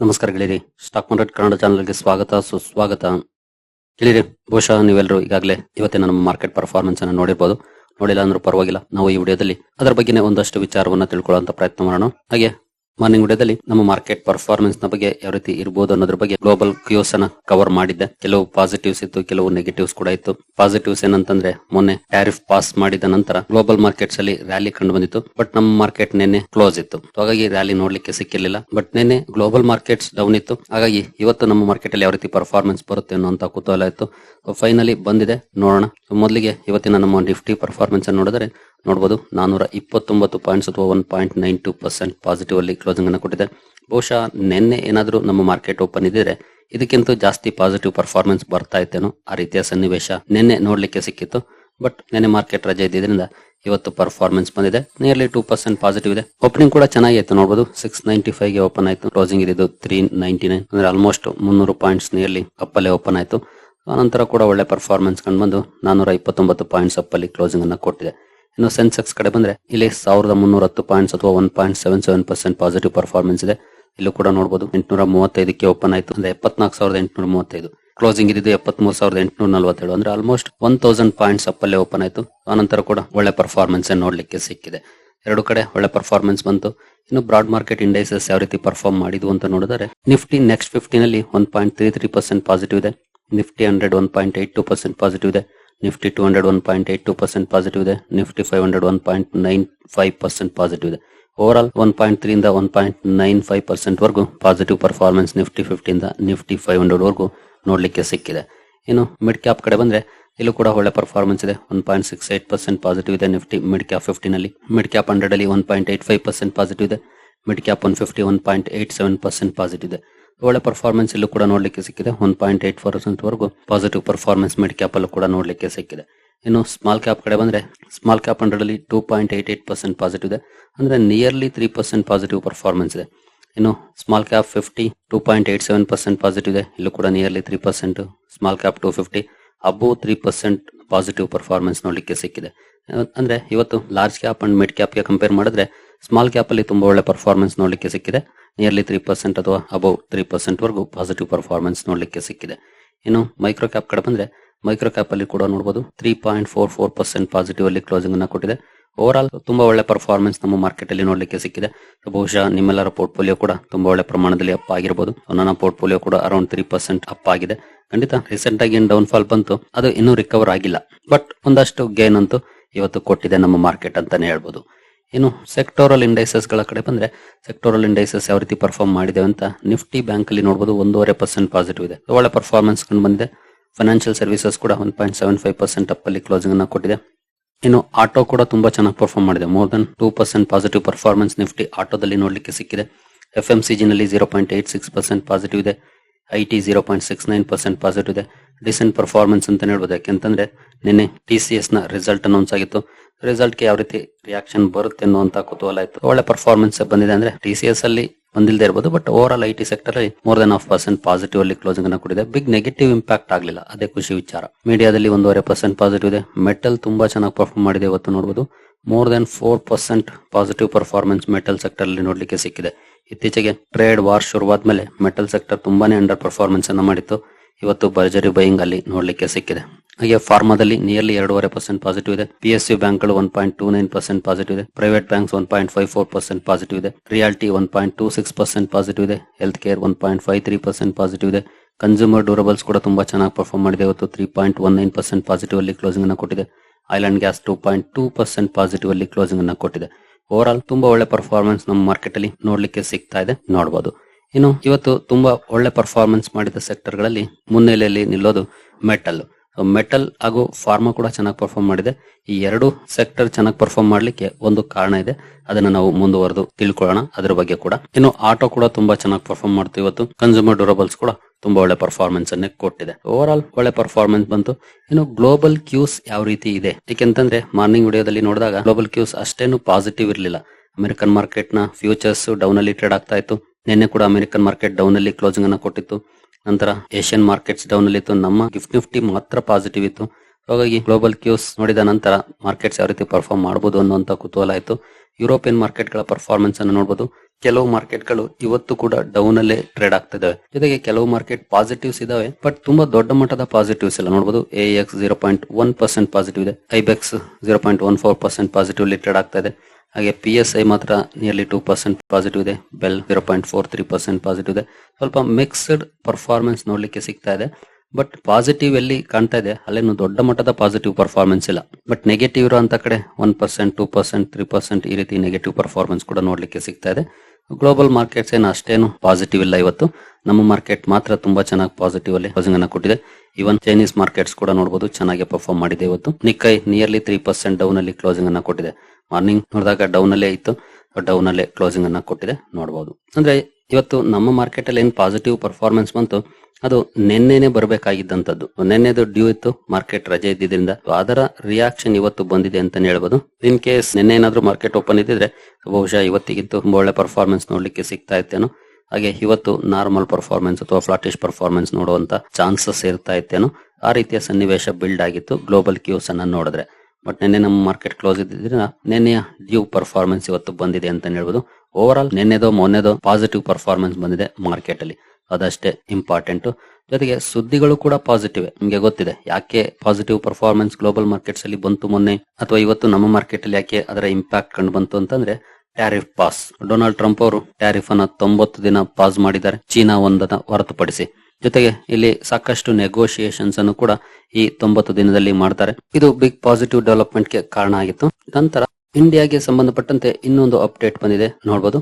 ನಮಸ್ಕಾರ ಗೆಳೆಯರಿ. Stock market Kannada ಚಾನಲ್ಗೆ ಸ್ವಾಗತ, ಸುಸ್ವಾಗತ. ಗೆಳೆಯರಿ, ಬಹುಶಃ ನೀವೆಲ್ಲರೂ ಈಗಾಗಲೇ ಇವತ್ತಿನ ನಮ್ಮ ಮಾರ್ಕೆಟ್ ಪರ್ಫಾರ್ಮೆನ್ಸ್ ಅನ್ನು ನೋಡಿರ್ಬೋದು. ನೋಡಿಲ್ಲ ಅಂದ್ರೂ ಪರವಾಗಿಲ್ಲ. ನಾವು ಈ ವಿಡಿಯೋದಲ್ಲಿ ಅದರ ಬಗ್ಗೆನೇ ಒಂದಷ್ಟು ವಿಚಾರವನ್ನ ತಿಳ್ಕೊಳ್ಳುವಂತ ಪ್ರಯತ್ನ ಮಾಡೋಣ. ಹಾಗೆ ಮಾರ್ನಿಂಗ್ ವಿಡಿಯೋದಲ್ಲಿ ನಮ್ಮ ಮಾರ್ಕೆಟ್ ಪರ್ಫಾರ್ಮೆನ್ಸ್ನ ಬಗ್ಗೆ ಯಾವ ರೀತಿ ಇರಬಹುದು ಅನ್ನೋದ್ರ ಬಗ್ಗೆ ಗ್ಲೋಬಲ್ ಕ್ಯೂಸ್ ಅನ್ನ ಕವರ್ ಮಾಡಿದ್ದೆ. ಕೆಲವು ಪಾಸಿಟಿವ್ಸ್ ಇತ್ತು, ಕೆಲವು ನೆಗೆಟಿವ್ಸ್ ಕೂಡ ಇತ್ತು. ಪಾಸಿಟಿವ್ಸ್ ಏನಂತಂದ್ರೆ, ಮೊನ್ನೆ ಟ್ಯಾರಿಫ್ ಪಾಸ್ ಮಾಡಿದ ನಂತರ ಗ್ಲೋಬಲ್ ಮಾರ್ಕೆಟ್ಸ್ ಅಲ್ಲಿ ರ್ಯಾಲಿ ಕಂಡು ಬಂದಿತ್ತು. ಬಟ್ ನಮ್ಮ ಮಾರ್ಕೆಟ್ ನಿನ್ನೆ ಕ್ಲೋಸ್ ಇತ್ತು. ಹಾಗಾಗಿ ರ್ಯಾಲಿ ನೋಡ್ಲಿಕ್ಕೆ ಸಿಕ್ಕಿರ್ಲಿಲ್ಲ. ಬಟ್ ನಿನ್ನೆ ಗ್ಲೋಬಲ್ ಮಾರ್ಕೆಟ್ಸ್ ಡೌನ್ ಇತ್ತು. ಹಾಗಾಗಿ ಇವತ್ತು ನಮ್ಮ ಮಾರ್ಕೆಟ್ ಅಲ್ಲಿ ಯಾವ ರೀತಿ ಪರ್ಫಾರ್ಮೆನ್ಸ್ ಬರುತ್ತೆ ಅನ್ನುವಂತ ಕುತೂಹಲ ಇತ್ತು. ಫೈನಲಿ ಬಂದಿದೆ. ನೋಡೋಣ. ಮೊದಲಿಗೆ ಇವತ್ತಿನ ನಮ್ಮ ನಿಫ್ಟಿ ಪರ್ಫಾರ್ಮೆನ್ಸ್ ಅನ್ನು ನೋಡಿದ್ರೆ ನೋಡಬಹುದು ನಾನೂರ ಇಪ್ಪತ್ತೊಂಬತ್ತು ಪಾಯಿಂಟ್ಸ್ ಅಥವಾ one point nine two percent positive ಅಲ್ಲಿ ಕ್ಲೋಸಿಂಗ್ ಅನ್ನು ಕೊಟ್ಟಿದೆ. ಬಹುಶಃ ನಿನ್ನೆ ಏನಾದರೂ ನಮ್ಮ ಮಾರ್ಕೆಟ್ ಓಪನ್ ಇದ್ದಿದ್ರೆ ಇದಕ್ಕಿಂತ ಜಾಸ್ತಿ ಪಾಸಿಟಿವ್ ಪರ್ಫಾರ್ಮೆನ್ಸ್ ಬರ್ತಾ ಇತ್ತೇನೋ ಆ ರೀತಿಯ ಸನ್ನಿವೇಶ ನಿನ್ನೆ ನೋಡ್ಲಿಕ್ಕೆ ಸಿಕ್ಕಿತ್ತು. ಬಟ್ ನಿನ್ನೆ ಮಾರ್ಕೆಟ್ ರಜೆ ಇದ್ದಿದ್ದರಿಂದ ಇವತ್ತು ಪರ್ಫಾರ್ಮೆನ್ಸ್ ಬಂದಿದೆ. ನಿಯರ್ಲಿ ಟೂ ಪರ್ಸೆಂಟ್ ಪಾಸಿಟಿವ್ ಇದೆ. ಓಪನಿಂಗ್ ಕೂಡ ಚೆನ್ನಾಗಿತ್ತು ನೋಡಬಹುದು ಸಿಕ್ಸ್ ನೈಂಟಿ ಫೈವ್ಗೆ ಓಪನ್ ಆಯ್ತು. ಕ್ಲೋಸಿಂಗ್ ಇದ್ದು ತ್ರೀ ನೈಂಟಿ ನೈನ್ ಅಂದ್ರೆ ಆಲ್ಮೋಸ್ಟ್ ಮುನ್ನೂರು ಪಾಯಿಂಟ್ಸ್ ನಿಯರ್ಲಿ ಅಪ್ಪಲ್ಲೇ ಓಪನ್ ಆಯ್ತು. ಆನಂತರ ಕೂಡ ಒಳ್ಳೆ ಪರ್ಫಾರ್ಮೆನ್ಸ್ ಕಂಡು ಬಂದು ನಾನೂರ ಇಪ್ಪತ್ತೊಂಬತ್ತು ಪಾಯಿಂಟ್ಸ್ ಅಪ್ಪಲ್ಲಿ ಕ್ಲೋಸಿಂಗ್ ಅನ್ನು ಕೊಟ್ಟಿದೆ. ಇನ್ನು ಸೆನ್ಸೆಕ್ಸ್ ಕಡೆ ಬಂದ್ರೆ ಇಲ್ಲಿ ಸಾವಿರದ ಮುನ್ನೂರ ಹತ್ತು ಪಾಯಿಂಟ್ಸ್ ಅಥವಾ one point seven seven percent positive performance ಇದೆ. ಇಲ್ಲೂ ಕೂಡ ನೋಡಬಹುದು ಎಂಟುನೂರ ಮೂವತ್ತೈದಕ್ಕೆ ಓಪನ್ ಆಯಿತು. ಅಂದ್ರೆ ಎಪ್ಪತ್ನಾಲ್ಕು ಸಾವಿರದ ಎಂಟುನೂರ ಮೂವತ್ತೈದು ಕ್ಲೋಸಿಂಗ್ ಇದ್ದು ಎಪ್ಪತ್ಮೂರು ಸಾವಿರದ ಎಂಟುನೂರ ನಲವತ್ತೇಳು ಅಂದ್ರೆ ಆಲ್ಮೋಸ್ಟ್ ಒನ್ ತೌಸಂಡ್ ಪಾಯಿಂಟ್ಸ್ ಅಪ್ಪಲ್ಲೇ ಓಪನ್ ಆಯಿತು. ಆನಂತರ ಕೂಡ ಒಳ್ಳೆ ಪರ್ಫಾರ್ಮೆನ್ಸ್ ನೋಡ್ಲಿಕ್ಕೆ ಸಿಕ್ಕಿದೆ. ಎರಡು ಕಡೆ ಒಳ್ಳೆ ಪರ್ಫಾರ್ಮೆನ್ಸ್ ಬಂತು. ಇನ್ನು ಬ್ರಾಡ್ ಮಾರ್ಕೆಟ್ ಇಂಡೈಸಸ್ ಯಾವ ರೀತಿ ಪರ್ಫಾರ್ಮ್ ಮಾಡಿದ್ವು ಅಂತ ನೋಡಿದರೆ Nifty next ಫಿಫ್ಟಿನಲ್ಲಿ one point three three percent positive ಇದೆ. Nifty hundred one point eight two percent positive ಇದೆ. Nifty two hundred one point eight two percent positive ಇದೆ, Nifty five hundred one point nine five percent positive ಇದೆ. Overall one point three ಇಂದ one point nine five percent ವರೆಗೂ positive performance Nifty ಫಿಫ್ಟಿಯಿಂದ Nifty five hundred ವರೆಗೂ ನೋಡಲಿಕ್ಕೆ ಸಿಕ್ಕಿದೆ. ಇನ್ನು mid cap ಕಡೆ ಬಂದ್ರೆ ಇಲ್ಲೂ ಕೂಡ ಒಳ್ಳೆ ಪರ್ಫಾರ್ಮೆನ್ಸ್ ಇದೆ, one point six eight percent positive ಇದೆ ನಿಫ್ಟಿ ಮಿಡ್ ಕ್ಯಾಪ್ ಫಿಫ್ಟಿನಲ್ಲಿ ಮಿಡ್ ಕ್ಯಾಪ್ ಹಂಡ್ರೆಡ್ ಅಲ್ಲಿ one point eight five percent positive ಇದೆ mid cap one fifty one point eight seven percent positive ಇದೆ. ಒಳ್ಳೆ ಪರ್ಫಾರ್ಮೆನ್ಸ್ ಇಲ್ಲೂ ಕೂಡ ನೋಡ್ಲಿಕ್ಕೆ ಸಿಕ್ಕಿದೆ. ಒನ್ ಪಾಯಿಂಟ್ ಏಟ್ ಪರ್ಸೆಂಟ್ ವರೆಗೂ ಪಾಸಿಟಿವ್ ಪರ್ಫಾರ್ಮೆನ್ಸ್ ಮಿಡ್ ಕ್ಯಾಪ್ ಅಲ್ಲೂ ಕೂಡ ನೋಡ್ಲಿಕ್ಕೆ ಸಿಕ್ಕಿದೆ. ಇನ್ನು ಸ್ಮಾಲ್ ಕ್ಯಾಪ್ ಕಡೆ ಬಂದ್ರೆ ಸ್ಮಾಲ್ ಕ್ಯಾಪ್ ಹಂಡ್ರೆಡ್ ಅಲ್ಲಿ two point eight eight percent positive ಇದೆ. ಅಂದ್ರೆ nearly three percent positive performance ಇದೆ. ಇನ್ನು small cap fifty two point eight seven percent positive ಇದೆ. ಇಲ್ಲೂ ಕೂಡ nearly three percent small cap two fifty above three percent positive performance ನೋಡಲಿಕ್ಕೆ ಸಿಕ್ಕಿದೆ. ಅಂದ್ರೆ ಇವತ್ತು ಲಾರ್ಜ್ ಕ್ಯಾಪ್ ಅಂಡ್ ಮಿಡ್ ಕ್ಯಾಪ್ಗೆ ಕಂಪೇರ್ ಮಾಡಿದ್ರೆ ಸ್ಮಾಲ್ ಕ್ಯಾಪ್ ಅಲ್ಲಿ ತುಂಬಾ ಒಳ್ಳೆ ಪರ್ಫಾರ್ಮೆನ್ಸ್ ನೋಡಲಿಕ್ಕೆ ಸಿಕ್ಕಿದೆ. ನಿಯರ್ಲಿ ತ್ರೀ ಪರ್ಸೆಂಟ್ ಅಥವಾ ಅಬೌವ್ ತ್ರೀ ಪರ್ಸೆಂಟ್ ವರೆಗೂ ಪಾಸಿಟಿವ್ ಪರ್ಫಾರ್ಮೆನ್ಸ್ ನೋಡಲಿಕ್ಕೆ ಸಿಕ್ಕಿದೆ. ಇನ್ನು ಮೈಕ್ರೋ ಕ್ಯಾಪ್ ಕಡೆ ಬಂದ್ರೆ ಮೈಕ್ರೋ ಕ್ಯಾಪ್ ಅಲ್ಲಿ ಕೂಡ ನೋಡಬಹುದು three point four four percent positive ಅಲ್ಲಿ ಕ್ಲೋಸಿಂಗ್ ಅನ್ನ ಕೊಟ್ಟಿದೆ. ಓವರ್ ಆಲ್ ತುಂಬಾ ಒಳ್ಳೆ ಪರ್ಫಾರ್ಮೆನ್ಸ್ ನಮ್ಮ ಮಾರ್ಕೆಟ್ ಅಲ್ಲಿ ನೋಡಲಿಕ್ಕೆ ಸಿಕ್ಕಿದೆ. ಬಹುಶಃ ನಿಮ್ಮೆಲ್ಲರ ಪೋರ್ಟ್ಫೋಲಿಯೋ ಕೂಡ ತುಂಬಾ ಒಳ್ಳೆ ಪ್ರಮಾಣದಲ್ಲಿ ಅಪ್ ಆಗಿರಬಹುದು ನನ್ನ ಪೋರ್ಟ್ಫೋಲಿಯೋ ಕೂಡ ಅರೌಂಡ್ ತ್ರೀ ಪರ್ಸೆಂಟ್ ಅಪ್ ಆಗಿದೆ. ಖಂಡಿತ ರೀಸೆಂಟ್ ಆಗಿ ಏನ್ ಡೌನ್ ಫಾಲ್ ಬಂತು, ಅದು ಇನ್ನೂ ರಿಕವರ್ ಆಗಿಲ್ಲ. ಬಟ್ ಒಂದಷ್ಟು ಗೇನ್ ಅಂತೂ ಇವತ್ತು ಕೊಟ್ಟಿದೆ ನಮ್ಮ ಮಾರ್ಕೆಟ್ ಅಂತಾನೆ ಹೇಳ್ಬೋದು. ಇನ್ನು ಸೆಕ್ಟೋರಲ್ ಇಂಡೈಸಸ್ಗಳ ಕಡೆ ಬಂದ್ರೆ ಸೆಕ್ಟೋರಲ್ ಇಂಡೈಸಸ್ ಯಾವ ರೀತಿ ಪರ್ಫಾರ್ಮ್ ಮಾಡಿದೆ ಅಂತ ನಿಫ್ಟಿ ಬ್ಯಾಂಕ್ ಅಲ್ಲಿ ನೋಡಬಹುದು ಒಂದೂವರೆ ಪರ್ಸೆಂಟ್ ಪಾಸಿಟಿವ್ ಇದೆ. ಒಳ್ಳೆ ಪರ್ಫಾರ್ಮೆನ್ಸ್ ಕಂಡು ಬಂದಿದೆ. ಫೈನಾನ್ಷಿಯಲ್ ಸರ್ವಿಸಸ್ ಕೂಡ one point seven five percent up ಅಲ್ಲಿ ಕ್ಲೋಸಿಂಗ್ ಅನ್ನ ಕೊಟ್ಟಿದೆ. ಇನ್ನು ಆಟೋ ಕೂಡ ತುಂಬಾ ಚೆನ್ನಾಗಿ ಪರ್ಫಾರ್ಮ್ ಮಾಡಿದೆ. More than two percent positive performance Nifty ಆಟೋದಲ್ಲಿ ನೋಡಲಿಕ್ಕೆ ಸಿಕ್ಕಿದೆ. F M C ಜಿನಲ್ಲಿ zero point eight six percent positive ಇದೆ. I T zero point six nine percent positive ಇದೆ. ರೀಸೆಂಟ್ ಪರ್ಫಾರ್ಮೆನ್ಸ್ ಅಂತ ಹೇಳ್ಬೋದು ಯಾಕೆಂತಂದ್ರೆ ನಿನ್ನೆ ಟಿ ಸಿ ಎಸ್ನ ರಿಸಲ್ಟ್ ಅನೌನ್ಸ್ ಆಗಿತ್ತು. ರಿಸಲ್ಟ್ಗೆ ಯಾವ ರೀತಿ ರಿಯಾಕ್ಷನ್ ಬರುತ್ತೆ ಅನ್ನುವಂತ ಕುತೂಹಲ ಇತ್ತು. ಒಳ್ಳೆ ಪರ್ಫಾರ್ಮೆನ್ಸ್ ಬಂದಿದೆ ಅಂದ್ರೆ ಟಿ ಸಿ ಎಸ್ ಅಲ್ಲಿ ಬಂದಿಲ್ಲದೆ ಇರಬಹುದು but overall I T sector ಅಲ್ಲಿ more than half percent positive ಅಲ್ಲಿ ಕ್ಲೋಸಿಂಗ್ ಅನ್ನ ಕೊಟ್ಟಿದೆ. ಬಿಗ್ ನೆಗೆಟಿವ್ ಇಂಪ್ಯಾಕ್ಟ್ ಆಗಲಿಲ್ಲ. ಅದೇ ಖುಷಿ ವಿಚಾರ. ಮೀಡಿಯಾದಲ್ಲಿ ಒಂದೂವರೆ ಪರ್ಸೆಂಟ್ ಪಾಸಿಟಿವ್ ಇದೆ. ಮೆಟಲ್ ತುಂಬಾ ಚೆನ್ನಾಗಿ ಪರ್ಫಾರ್ಮ್ ಮಾಡಿದೆ ಇವತ್ತು ನೋಡಬಹುದು more than four percent positive performance metal sector ಅಲ್ಲಿ ನೋಡ್ಲಿಕ್ಕೆ ಸಿಕ್ಕಿದೆ. ಇತ್ತೀಚೆಗೆ ಟ್ರೇಡ್ ವಾರ್ ಶುರುವಾದ್ಮೇಲೆ ಮೆಟಲ್ ಸೆಕ್ಟರ್ ತುಂಬಾನೇ ಅಂಡರ್ ಪರ್ಫಾರ್ಮೆನ್ಸ್ ಅನ್ನ ಮಾಡಿತ್ತು. ಇವತ್ತು ಭರ್ಜರಿ ಬೈಯಿಂಗ್ ಅಲ್ಲಿ ನೋಡ್ಲಿಕ್ಕೆ ಸಿಕ್ಕಿದೆ. ಹಾಗೆ ಫಾರ್ಮಾದಲ್ಲಿ ನಿಯರ್ಲಿ ಎರಡೂವರೆ ಪರ್ಸೆಂಟ್ ಪಾಸಿಟಿವ್ ಇದೆ. ಪಿ ಎಸ್ ಯು ಬ್ಯಾಂಕ್ಗಳು one point two nine percent positive ಇದೆ. Private banks one point five four percent positive ಇದೆ. Realty one point two six percent positive ಇದೆ. Healthcare one point five three percent positive ಇದೆ. Consumer durables ಕೂಡ ತುಂಬಾ ಚೆನ್ನಾಗಿ perform ಮಾಡಿದೆ. ಇವತ್ತು three point one nine percent positive ಅಲ್ಲಿ closing ಅನ್ನು ಕೊಟ್ಟಿದೆ. Oil and gas two point two percent positive ಅಲ್ಲಿ ಕ್ಲೋಸಿಂಗ್ ಅನ್ನ ಕೊಟ್ಟಿದೆ. ಓವರ್ ಆಲ್ ತುಂಬಾ ಒಳ್ಳೆ ಪರ್ಫಾರ್ಮೆನ್ಸ್ ನಮ್ಮ ಮಾರ್ಕೆಟ್ ಅಲ್ಲಿ ನೋಡ್ಲಿಕ್ಕೆ ಸಿಗ್ತಾ ಇದೆ ನೋಡಬಹುದು ಇನ್ನು ಇವತ್ತು ತುಂಬಾ ಒಳ್ಳೆ ಪರ್ಫಾರ್ಮೆನ್ಸ್ ಮಾಡಿದ ಸೆಕ್ಟರ್ಗಳಲ್ಲಿ ಮುನ್ನೆಲೆಯಲ್ಲಿ ನಿಲ್ಲೋದು ಮೆಟಲ್ ಮೆಟಲ್ ಹಾಗೂ ಫಾರ್ಮಾ ಕೂಡ ಚೆನ್ನಾಗಿ ಪರ್ಫಾರ್ಮ್ ಮಾಡಿದೆ. ಈ ಎರಡು ಸೆಕ್ಟರ್ ಚೆನ್ನಾಗಿ ಪರ್ಫಾರ್ಮ್ ಮಾಡ್ಲಿಕ್ಕೆ ಒಂದು ಕಾರಣ ಇದೆ. ಅದನ್ನ ನಾವು ಮುಂದುವರೆದು ತಿಳ್ಕೊಳ್ಳೋಣ, ಅದರ ಬಗ್ಗೆ ಕೂಡ. ಇನ್ನು ಆಟೋ ಕೂಡ ತುಂಬಾ ಚೆನ್ನಾಗಿ ಪರ್ಫಾರ್ಮ್ ಮಾಡ್ತು ಇವತ್ತು. ಕನ್ಸ್ಯೂಮರ್ ಡ್ಯೂರಬಲ್ಸ್ ಕೂಡ ತುಂಬಾ ಒಳ್ಳೆ ಪರ್ಫಾರ್ಮೆನ್ಸ್ ಅನ್ನೇ ಕೊಟ್ಟಿದೆ. ಓವರ್ ಆಲ್ ಒಳ್ಳೆ ಪರ್ಫಾರ್ಮೆನ್ಸ್ ಬಂತು. ಇನ್ನು ಗ್ಲೋಬಲ್ ಕ್ಯೂಸ್ ಯಾವ ರೀತಿ ಇದೆ? ಯಾಕೆಂತಂದ್ರೆ ಮಾರ್ನಿಂಗ್ ವಿಡಿಯೋದಲ್ಲಿ ನೋಡಿದಾಗ ಗ್ಲೋಬಲ್ ಕ್ಯೂಸ್ ಅಷ್ಟೇನು ಪಾಸಿಟಿವ್ ಇರಲಿಲ್ಲ. ಅಮೆರಿಕನ್ ಮಾರ್ಕೆಟ್ನ ಫ್ಯೂಚರ್ಸ್ ಡೌನ್ ಅಲ್ಲಿ ಟ್ರೇಡ್ ಆಗ್ತಾ ಇತ್ತು. ನಿನ್ನೆ ಕೂಡ ಅಮೆರಿಕನ್ ಮಾರ್ಕೆಟ್ ಡೌನ್ ಅಲ್ಲಿ ಕ್ಲೋಸಿಂಗ್ ಅನ್ನ ಕೊಟ್ಟಿತ್ತು. ನಂತರ ಏಷ್ಯನ್ ಮಾರ್ಕೆಟ್ಸ್ ಡೌನ್ ಅಲ್ಲಿ ಇತ್ತು. ನಮ್ಮ ಗಿಫ್ಟ್ ನಿಫ್ಟಿ ಮಾತ್ರ ಪಾಸಿಟಿವ್ ಇತ್ತು. ಹಾಗಾಗಿ ಗ್ಲೋಬಲ್ ಕ್ಯೂಸ್ ನೋಡಿದ ನಂತರ ಮಾರ್ಕೆಟ್ಸ್ ಯಾವ ರೀತಿ ಪರ್ಫಾರ್ಮ್ ಮಾಡಬಹುದು ಅನ್ನುವಂತ ಕುತೂಹಲ ಆಯ್ತು ಯುರೋಪಿಯನ್ ಮಾರ್ಕೆಟ್ಗಳ ಪರ್ಫಾರ್ಮೆನ್ಸ್ ಅನ್ನು ನೋಡಬಹುದು ಕೆಲವು ಮಾರ್ಕೆಟ್ಗಳು ಇವತ್ತು ಕೂಡ ಡೌನ್ ಅಲ್ಲೇ ಟ್ರೇಡ್ ಆಗ್ತಾ ಇದಾವೆ ಜೊತೆಗೆ ಕೆಲವು ಮಾರ್ಕೆಟ್ ಪಾಸಿಟಿವ್ಸ್ ಇದಾವೆ ಬಟ್ ತುಂಬಾ ದೊಡ್ಡ ಮಟ್ಟದ ಪಾಸಿಟಿವ್ಸ್ ಇಲ್ಲ ನೋಡಬಹುದು A X zero point one percent positive ಇದೆ. IBEX zero point one four percent positive trade ಆಗ್ತಾ ಇದೆ. ಹಾಗೆ ಪಿ ಎಸ್ ಐ ಮಾತ್ರ ನಿಯರ್ಲಿ ಟೂ ಪರ್ಸೆಂಟ್ ಪಾಸಿಟಿವ್ ಇದೆ. Bel zero point four three percent positive ಇದೆ. ಸ್ವಲ್ಪ ಮಿಕ್ಸ್ಡ್ ಪರ್ಫಾರ್ಮೆನ್ಸ್ ನೋಡ್ಲಿಕ್ಕೆ ಸಿಗ್ತಾ ಇದೆ. ಬಟ್ ಪಾಸಿಟಿವ್ ಎಲ್ಲಿ ಕಾಣ್ತಾ ಇದೆ. ಅಲ್ಲೇನು ದೊಡ್ಡ ಮಟ್ಟದ ಪಾಸಿಟಿವ್ ಪರ್ಫಾರ್ಮೆನ್ಸ್ ಇಲ್ಲ. ಬಟ್ ನೆಗೆಟಿವ್ ಇರೋ ಅಂತ ಕಡೆ one percent two percent three percent ಈ ರೀತಿ ನೆಗೆಟಿವ್ ಪರ್ಫಾರ್ಮೆನ್ಸ್ ಕೂಡ ನೋಡ್ಲಿಕ್ಕೆ ಸಿಗ್ತಾ ಇದೆ. ಗ್ಲೋಬಲ್ ಮಾರ್ಕೆಟ್ಸ್ ಏನು ಅಷ್ಟೇನು ಪಾಸಿಟಿವ್ ಇಲ್ಲ ಇವತ್ತು. ನಮ್ಮ ಮಾರ್ಕೆಟ್ ಮಾತ್ರ ತುಂಬಾ ಚೆನ್ನಾಗಿ ಪಾಸಿಟಿವ್ ಅಲ್ಲಿ ಕ್ಲೋಸಿಂಗ್ ಅನ್ನ ಕೊಟ್ಟಿದೆ. ಇವನ್ ಚೈನೀಸ್ ಮಾರ್ಕೆಟ್ಸ್ ಕೂಡ ನೋಡಬಹುದು ಚೆನ್ನಾಗಿ ಪರ್ಫಾರ್ಮ್ ಮಾಡಿದೆ ಇವತ್ತು. Nikkei nearly three percent down ಅಲ್ಲಿ ಕ್ಲೋಸಿಂಗ್ ಅನ್ನ ಕೊಟ್ಟಿದೆ. ಮಾರ್ನಿಂಗ್ ನೋಡಿದಾಗ ಡೌನ್ ಅಲ್ಲೇ ಇತ್ತು. ಡೌನ್ ಅಲ್ಲೇ ಕ್ಲೋಸಿಂಗ್ ಅನ್ನ ಕೊಟ್ಟಿದೆ. ನೋಡಬಹುದು ಅಂದ್ರೆ ಇವತ್ತು ನಮ್ಮ ಮಾರ್ಕೆಟ್ ಅಲ್ಲಿ ಏನ್ ಪಾಸಿಟಿವ್ ಪರ್ಫಾರ್ಮೆನ್ಸ್ ಬಂತು? ಅದು ನಿನ್ನೆನೆ ಬರಬೇಕಾಗಿದ್ದಂಥದ್ದು. ನಿನ್ನೆದು ಡ್ಯೂ ಇತ್ತು, ಮಾರ್ಕೆಟ್ ರಜೆ ಇದ್ದಿದ್ರಿಂದ. ಅದರ ರಿಯಾಕ್ಷನ್ ಇವತ್ತು ಬಂದಿದೆ ಅಂತ ಹೇಳ್ಬೋದು. ಇನ್ ಕೇಸ್ ನಿನ್ನೆ ಏನಾದರೂ ಮಾರ್ಕೆಟ್ ಓಪನ್ ಇದ್ದಿದ್ರೆ, ಬಹುಶಃ ಇವತ್ತಿಗಿಂತ ಒಳ್ಳೆ ಪರ್ಫಾರ್ಮೆನ್ಸ್ ನೋಡ್ಲಿಕ್ಕೆ ಸಿಗ್ತಾ ಇತ್ತೇನೋ. ಹಾಗೆ ಇವತ್ತು ನಾರ್ಮಲ್ ಪರ್ಫಾರ್ಮೆನ್ಸ್ ಅಥವಾ ಫ್ಲಾಟಿಶ್ ಪರ್ಫಾರ್ಮೆನ್ಸ್ ನೋಡುವಂತ ಚಾನ್ಸಸ್ ಇರ್ತಾ ಇತ್ತೇನೋ. ಆ ರೀತಿಯ ಸನ್ನಿವೇಶ ಬಿಲ್ಡ್ ಆಗಿತ್ತು. ಗ್ಲೋಬಲ್ ಕ್ಯೂಸ್ ಅನ್ನ ನೋಡಿದ್ರೆ. ಬಟ್ ನಿನ್ನೆ ನಮ್ಮ ಮಾರ್ಕೆಟ್ ಕ್ಲೋಸ್ ಇದ್ದಿದ್ರೆ ನಿನ್ನೆಯ ಡ್ಯೂ ಪರ್ಫಾರ್ಮೆನ್ಸ್ ಇವತ್ತು ಬಂದಿದೆ ಅಂತ ಹೇಳ್ಬೋದು. ಓವರ್ ಆಲ್ ನಿನ್ನೆದೋ ಮೊನ್ನೆದೋ ಪಾಸಿಟಿವ್ ಪರ್ಫಾರ್ಮೆನ್ಸ್ ಬಂದಿದೆ ಮಾರ್ಕೆಟ್ ಅಲ್ಲಿ ಅದಷ್ಟೇ ಇಂಪಾರ್ಟೆಂಟ್ ಜೊತೆಗೆ ಸುದ್ದಿಗಳು ಕೂಡ ಪಾಸಿಟಿವ್ ನಿಮಗೆ ಗೊತ್ತಿದೆ, ಯಾಕೆ ಪಾಸಿಟಿವ್ ಪರ್ಫಾರ್ಮೆನ್ಸ್ ಗ್ಲೋಬಲ್ ಮಾರ್ಕೆಟ್ಸ್ ಅಲ್ಲಿ ಬಂತು ಮೊನ್ನೆ ಅಥವಾ ಇವತ್ತು ನಮ್ಮ ಮಾರ್ಕೆಟ್ ಅಲ್ಲಿ ಯಾಕೆ ಅದರ ಇಂಪ್ಯಾಕ್ಟ್ ಕಂಡು ಬಂತು ಅಂತಂದ್ರೆ ಟ್ಯಾರಿಫ್ ಪಾಸ್ ಡೊನಾಲ್ಡ್ ಟ್ರಂಪ್ ಅವರು ಟ್ಯಾರಿಫ್ ಅನ್ನ ತೊಂಬತ್ತು ದಿನ ಪಾಸ್ ಮಾಡಿದ್ದಾರೆ, ಚೀನಾ ಒಂದನ್ನ ಹೊರತುಪಡಿಸಿ. ಜೊತೆಗೆ ಇಲ್ಲಿ ಸಾಕಷ್ಟು ನೆಗೋಷಿಯೇಷನ್ಸ್ ಅನ್ನು ಕೂಡ ಈ ತೊಂಬತ್ತು ದಿನದಲ್ಲಿ ಮಾಡ್ತಾರೆ. ಇದು ಬಿಗ್ ಪಾಸಿಟಿವ್ ಡೆವಲಪ್ಮೆಂಟ್ಗೆ ಕಾರಣ ಆಗಿತ್ತು. ನಂತರ ಇಂಡಿಯಾಗೆ ಸಂಬಂಧಪಟ್ಟಂತೆ ಇನ್ನೊಂದು ಅಪ್ಡೇಟ್ ಬಂದಿದೆ ನೋಡಬಹುದು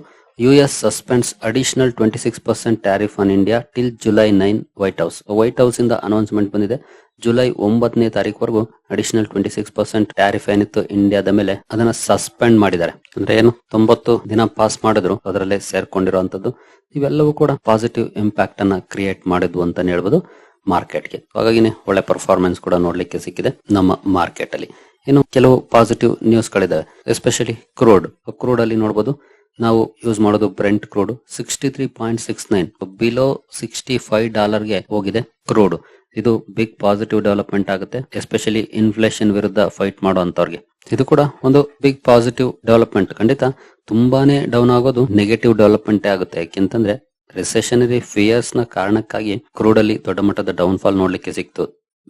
additional twenty six percent tariff on India till July nine White House White House ಇಂದ ಅನೌನ್ಸ್ಮೆಂಟ್ ಬಂದಿದೆ. ಜುಲೈ ಒಂಬತ್ತನೇ ತಾರೀಕುವರೆಗೂ additional twenty six percent tariff ಏನಿತ್ತು ಇಂಡಿಯಾದ ಮೇಲೆ ಅದನ್ನ ಸಸ್ಪೆಂಡ್ ಮಾಡಿದ್ದಾರೆ. ಅಂದ್ರೆ ಏನು? ತೊಂಬತ್ತು ದಿನ ಪಾಸ್ ಮಾಡಿದ್ರು. ಅದರಲ್ಲೇ ಸೇರ್ಕೊಂಡಿರುವಂತದ್ದು. ಇವೆಲ್ಲವೂ ಕೂಡ ಪಾಸಿಟಿವ್ ಇಂಪ್ಯಾಕ್ಟ್ ಅನ್ನ ಕ್ರಿಯೇಟ್ ಮಾಡಿದ್ವು ಅಂತಾನೆ ಹೇಳ್ಬೋದು ಮಾರ್ಕೆಟ್ಗೆ. ಹಾಗಾಗಿನೇ ಒಳ್ಳೆ ಪರ್ಫಾರ್ಮೆನ್ಸ್ ಕೂಡ ನೋಡ್ಲಿಕ್ಕೆ ಸಿಕ್ಕಿದೆ ನಮ್ಮ ಮಾರ್ಕೆಟ್ ಅಲ್ಲಿ ಇನ್ನು ಕೆಲವು ಪಾಸಿಟಿವ್ ನ್ಯೂಸ್ ಗಳಿದಾವೆ. ಎಸ್ಪೆಷಲಿ ಕ್ರೂಡ್ ಕ್ರೂಡ್ ಅಲ್ಲಿ ನೋಡಬಹುದು ನಾವು ಯೂಸ್ ಮಾಡೋದು Brent crude sixty three point six nine below sixty five ಡಾಲರ್ಗೆ ಹೋಗಿದೆ ಕ್ರೂಡ್ ಇದು ಬಿಗ್ ಪಾಸಿಟಿವ್ ಡೆವಲಪ್ಮೆಂಟ್ ಆಗುತ್ತೆ ಎಸ್ಪೆಷಲಿ ಇನ್ಫ್ಲೇಷನ್ ವಿರುದ್ಧ ಫೈಟ್ ಮಾಡುವಂತವ್ರಿಗೆ ಇದು ಕೂಡ ಒಂದು ಬಿಗ್ ಪಾಸಿಟಿವ್ ಡೆವಲಪ್ಮೆಂಟ್ ಖಂಡಿತ ತುಂಬಾನೇ ಡೌನ್ ಆಗೋದು ನೆಗೆಟಿವ್ ಡೆವಲಪ್ಮೆಂಟ್ ಆಗುತ್ತೆ. ಯಾಕೆಂತಂದ್ರೆ ರಿಸೆಷನರಿ ಫಿಯರ್ಸ್ನ ಕಾರಣಕ್ಕಾಗಿ ಕ್ರೂಡ್ ಅಲ್ಲಿ ದೊಡ್ಡ ಮಟ್ಟದ ಡೌನ್ ಫಾಲ್ ನೋಡ್ಲಿಕ್ಕೆ ಸಿಕ್ತು.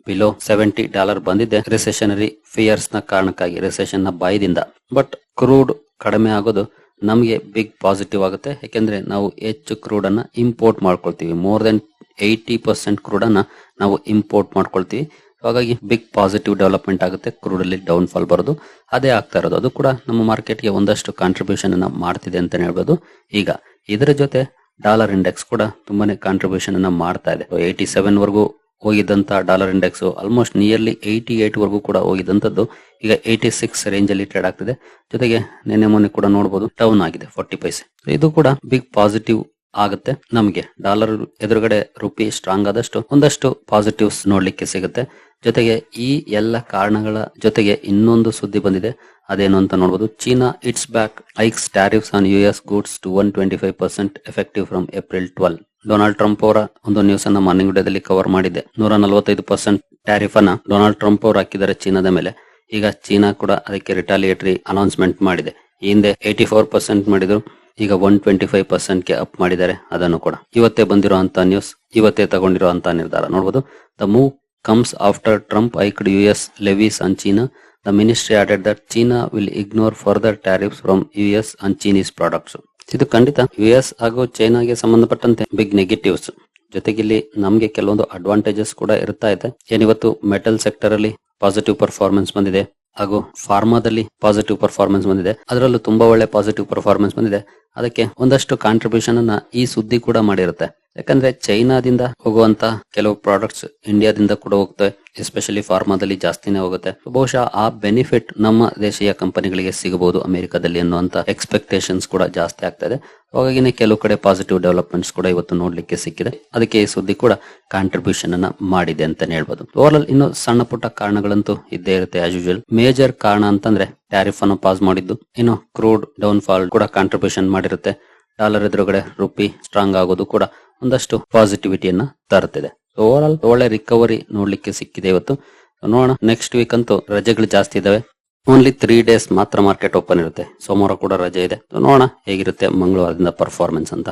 ಬಿಲೋ ಸೆವೆಂಟಿ ಡಾಲರ್ ಬಂದಿದೆ ರಿಸೆಷನರಿ ಫಿಯರ್ಸ್ನ ಕಾರಣಕ್ಕಾಗಿ ರಿಸೆಷನ್ನ ಬಾಯದಿಂದ. ಬಟ್ ಕ್ರೂಡ್ ಕಡಿಮೆ ಆಗೋದು ನಮಗೆ ಬಿಗ್ ಪಾಸಿಟಿವ್ ಆಗುತ್ತೆ. ಯಾಕೆಂದ್ರೆ ನಾವು ಹೆಚ್ಚು ಕ್ರೂಡ್ ಅನ್ನ ಇಂಪೋರ್ಟ್ ಮಾಡ್ಕೊಳ್ತೀವಿ. More than eighty percent crude ಅನ್ನ ನಾವು ಇಂಪೋರ್ಟ್ ಮಾಡ್ಕೊಳ್ತೀವಿ. ಹಾಗಾಗಿ ಬಿಗ್ ಪಾಸಿಟಿವ್ ಡೆವಲಪ್ಮೆಂಟ್ ಆಗುತ್ತೆ. ಕ್ರೂಡ್ ಅಲ್ಲಿ ಡೌನ್ ಫಾಲ್ ಬರೋದು. ಅದೇ ಆಗ್ತಾ ಇರೋದು. ಅದು ಕೂಡ ನಮ್ಮ ಮಾರ್ಕೆಟ್ಗೆ ಒಂದಷ್ಟು ಕಾಂಟ್ರಿಬ್ಯೂಷನ್ ಅನ್ನ ಮಾಡ್ತಿದೆ ಅಂತ ಹೇಳ್ಬೋದು. ಈಗ ಇದರ ಜೊತೆ ಡಾಲರ್ ಇಂಡೆಕ್ಸ್ ಕೂಡ ತುಂಬಾನೇ ಕಾಂಟ್ರಿಬ್ಯೂಷನ್ ಅನ್ನ ಮಾಡ್ತಾ ಇದೆ. ಏಯ್ಟಿ ಸೆವೆನ್ ವರೆಗೂ ಹೋಗಿದ್ದಂತ dollar index almost nearly eighty eight ವರೆಗೂ ಕೂಡ ಹೋಗಿದ್ದಂಥದ್ದು ಈಗ ಏಯ್ಟಿ ಸಿಕ್ಸ್ ರೇಂಜ್ ಅಲ್ಲಿ ಟ್ರೇಡ್ ಆಗ್ತಿದೆ. ಜೊತೆಗೆ ನಿನ್ನೆ ಮೊನ್ನೆ ಕೂಡ ನೋಡಬಹುದು ಡೌನ್ ಆಗಿದೆ ಫಾರ್ಟಿ ಪೈಸೆ ಇದು ಕೂಡ ಬಿಗ್ ಪಾಸಿಟಿವ್ ಆಗುತ್ತೆ. ನಮಗೆ ಡಾಲರ್ ಎದುರುಗಡೆ ರುಪಿ ಸ್ಟ್ರಾಂಗ್ ಆದಷ್ಟು ಒಂದಷ್ಟು ಪಾಸಿಟಿವ್ಸ್ ನೋಡ್ಲಿಕ್ಕೆ ಸಿಗುತ್ತೆ. ಜೊತೆಗೆ ಈ ಎಲ್ಲ ಕಾರಣಗಳ ಜೊತೆಗೆ ಇನ್ನೊಂದು ಸುದ್ದಿ ಬಂದಿದೆ. ಅದೇನು ಅಂತ ನೋಡಬಹುದು China it's back, hikes tariffs on U S goods to one twenty five percent effective from April twelve Donald Trump ಅವರ ಒಂದು ನ್ಯೂಸ್ ಅನ್ನ ಮಾರ್ನಿಂಗ್ ವಿಡಿಯೋದಲ್ಲಿ ಕವರ್ ಮಾಡಿದೆ ನೂರ ನಲವತ್ತೈದು ಪರ್ಸೆಂಟ್ ಟ್ಯಾರಿಫ್ ಅನ್ನ ಡೊನಾಲ್ಡ್ ಟ್ರಂಪ್ ಅವರು ಹಾಕಿದ್ದಾರೆ ಚೀನಾದ ಮೇಲೆ. ಈಗ ಚೀನಾ ಕೂಡ ಅದಕ್ಕೆ ರಿಟಾಲಿಯೇಟರಿ ಅನೌನ್ಸ್ಮೆಂಟ್ ಮಾಡಿದೆ. ಹಿಂದೆ ಏಯ್ಟಿ ಫೋರ್ ಪರ್ಸೆಂಟ್ ಮಾಡಿದ್ರು, ಈಗ ಒನ್ ಟ್ವೆಂಟಿ ಫೈವ್ ಪರ್ಸೆಂಟ್ಗೆ ಅಪ್ ಮಾಡಿದ್ದಾರೆ ಅದನ್ನು ಕೂಡ. ಇವತ್ತೇ ಬಂದಿರುವಂತ ನ್ಯೂಸ್ ಇವತ್ತೇ ತಗೊಂಡಿರುವಂತ ನಿರ್ಧಾರ. ನೋಡಬಹುದು the move comes after Trump hiked U S levies on China the ministry added that China will ignore further tariffs from U S on Chinese products ಇದು ಖಂಡಿತ ಯು ಎಸ್ ಹಾಗೂ ಚೈನಾಗೆ ಸಂಬಂಧಪಟ್ಟಂತೆ ಬಿಗ್ ನೆಗೆಟಿವ್ಸ್ ಜೊತೆಗೆ ಇಲ್ಲಿ ನಮಗೆ ಕೆಲವೊಂದು ಅಡ್ವಾಂಟೇಜಸ್ ಕೂಡ ಇರ್ತಾ ಇದೆ. ಏನಿವತ್ತು ಮೆಟಲ್ ಸೆಕ್ಟರ್ ಅಲ್ಲಿ ಪಾಸಿಟಿವ್ ಪರ್ಫಾರ್ಮೆನ್ಸ್ ಬಂದಿದೆ ಹಾಗೂ ಫಾರ್ಮಾದಲ್ಲಿ ಪಾಸಿಟಿವ್ ಪರ್ಫಾರ್ಮೆನ್ಸ್ ಬಂದಿದೆ. ಅದರಲ್ಲೂ ತುಂಬಾ ಒಳ್ಳೆ ಪಾಸಿಟಿವ್ ಪರ್ಫಾರ್ಮೆನ್ಸ್ ಬಂದಿದೆ. ಅದಕ್ಕೆ ಒಂದಷ್ಟು ಕಾಂಟ್ರಿಬ್ಯೂಷನ್ ಅನ್ನ ಈ ಸುದ್ದಿ ಕೂಡ ಮಾಡಿರುತ್ತೆ. ಯಾಕಂದ್ರೆ ಚೈನಾದಿಂದ ಹೋಗುವಂತ ಕೆಲವು ಪ್ರಾಡಕ್ಟ್ಸ್ ಇಂಡಿಯಾದಿಂದ ಕೂಡ ಹೋಗ್ತವೆ ಎಸ್ಪೆಷಲಿ ಫಾರ್ಮಾದಲ್ಲಿ ಜಾಸ್ತಿನೇ ಹೋಗುತ್ತೆ. ಬಹುಶಃ ಆ ಬೆನಿಫಿಟ್ ನಮ್ಮ ದೇಶೀಯ ಕಂಪನಿಗಳಿಗೆ ಸಿಗಬಹುದು ಅಮೆರಿಕಾದಲ್ಲಿ ಅನ್ನುವಂತ ಎಕ್ಸ್ಪೆಕ್ಟೇಷನ್ಸ್ ಕೂಡ ಜಾಸ್ತಿ ಆಗ್ತಾ ಇದೆ. ಹಾಗಾಗಿನೇ ಕೆಲವು ಕಡೆ ಪಾಸಿಟಿವ್ ಡೆವಲಪ್ಮೆಂಟ್ಸ್ ಕೂಡ ಇವತ್ತು ನೋಡ್ಲಿಕ್ಕೆ ಸಿಕ್ಕಿದೆ. ಅದಕ್ಕೆ ಈ ಸುದ್ದಿ ಕೂಡ ಕಾಂಟ್ರಿಬ್ಯೂಷನ್ ಅನ್ನ ಮಾಡಿದೆ ಅಂತಾನೆ ಹೇಳ್ಬೋದು. ಓವರ್ ಇನ್ನು ಸಣ್ಣ ಪುಟ್ಟ ಕಾರಣಗಳಂತೂ ಇದ್ದೇ ಇರುತ್ತೆ ಆಸ್ ಯೂಶುವಲ್ ಮೇಜರ್ ಕಾರಣ ಅಂತಂದ್ರೆ ಟ್ಯಾರಿಫ್ ಅನ್ನು ಪಾಸ್ ಮಾಡಿದ್ದು. ಇನ್ನು ಕ್ರೂಡ್ ಡೌನ್ ಫಾಲ್ ಕೂಡ ಕಾಂಟ್ರಿಬ್ಯೂಷನ್ ಮಾಡಿರುತ್ತೆ. ಡಾಲರ್ ಎದುರುಗಡೆ ರುಪಿ ಸ್ಟ್ರಾಂಗ್ ಆಗೋದು ಕೂಡ ಒಂದಷ್ಟು ಪಾಸಿಟಿವಿಟಿಯನ್ನ ತರುತ್ತಿದೆ. ಓವರ್ ಆಲ್ ಒಳ್ಳೆ ರಿಕವರಿ ನೋಡ್ಲಿಕ್ಕೆ ಸಿಕ್ಕಿದೆ ಇವತ್ತು. ನೋಡೋಣ. ನೆಕ್ಸ್ಟ್ ವೀಕ್ ಅಂತೂ ರಜೆಗಳು ಜಾಸ್ತಿ ಇದಾವೆ. ಓನ್ಲಿ ತ್ರೀ ಡೇಸ್ ಮಾತ್ರ ಮಾರ್ಕೆಟ್ ಓಪನ್ ಇರುತ್ತೆ. ಸೋಮವಾರ ಕೂಡ ರಜೆ ಇದೆ. ನೋಡೋಣ ಹೇಗಿರುತ್ತೆ ಮಂಗಳವಾರದಿಂದ ಪರ್ಫಾರ್ಮೆನ್ಸ್ ಅಂತ.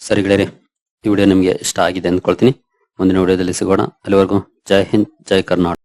ಸರಿ ಗೆಳೆಯರಿ, ಈ ವಿಡಿಯೋ ನಿಮಗೆ ಇಷ್ಟ ಆಗಿದೆ ಅಂದ್ಕೊಳ್ತೀನಿ. ಮುಂದಿನ ವಿಡಿಯೋದಲ್ಲಿ ಸಿಗೋಣ. ಅಲ್ಲಿವರೆಗೂ ಜೈ ಹಿಂದ್, ಜೈ ಕರ್ನಾಟಕ.